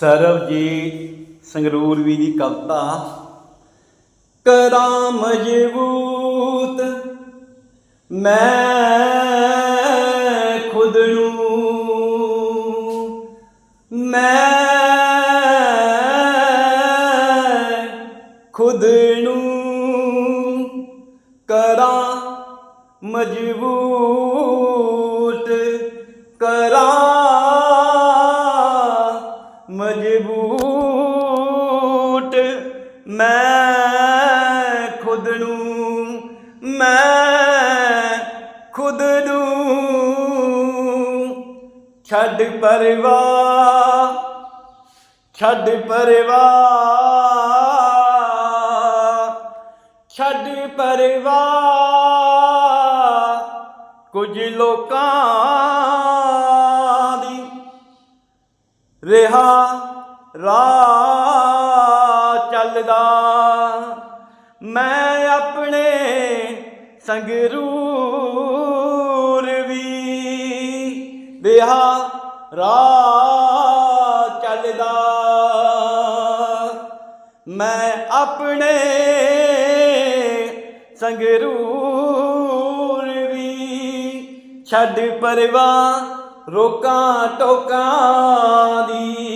ਸਰਬਜੀਤ ਸੰਗਰੂਰਵੀ ਦੀ ਕਵਿਤਾ ਕਰਾਂ ਮਜਬੂਤ ਮੈਂ ਖੁਦ ਨੂੰ ਮੈਂ ਖੁਦ ਨੂੰ ਕਰਾਂ ਮਜਬੂਤ। ਮਜਬੂਤ ਮੈਂ ਖੁਦ ਨੂੰ, ਮੈਂ ਖੁਦ ਨੂੰ ਛੱਡ ਪਰਵਾਹ ਛੱਡ ਪਰਵਾਹ ਛੱਡ ਪਰਵਾਹ ਕੁਝ ਲੋਕਾਂ ਦੀ ਰਿਹਾ ਰਾਹ ਚੱਲਦਾ। ਮੈਂ ਆਪਣੇ ਸੰਗਰੂਰ ਵੀ ਰਿਹਾ ਰਾਹ ਚੱਲਦਾ। ਮੈਂ ਆਪਣੇ ਸੰਗਰੂਰ ਵੀ ਛੱਡ ਪਰਵਾਹ ਰੋਕਾਂ ਟੋਕਾਂ ਦੀ।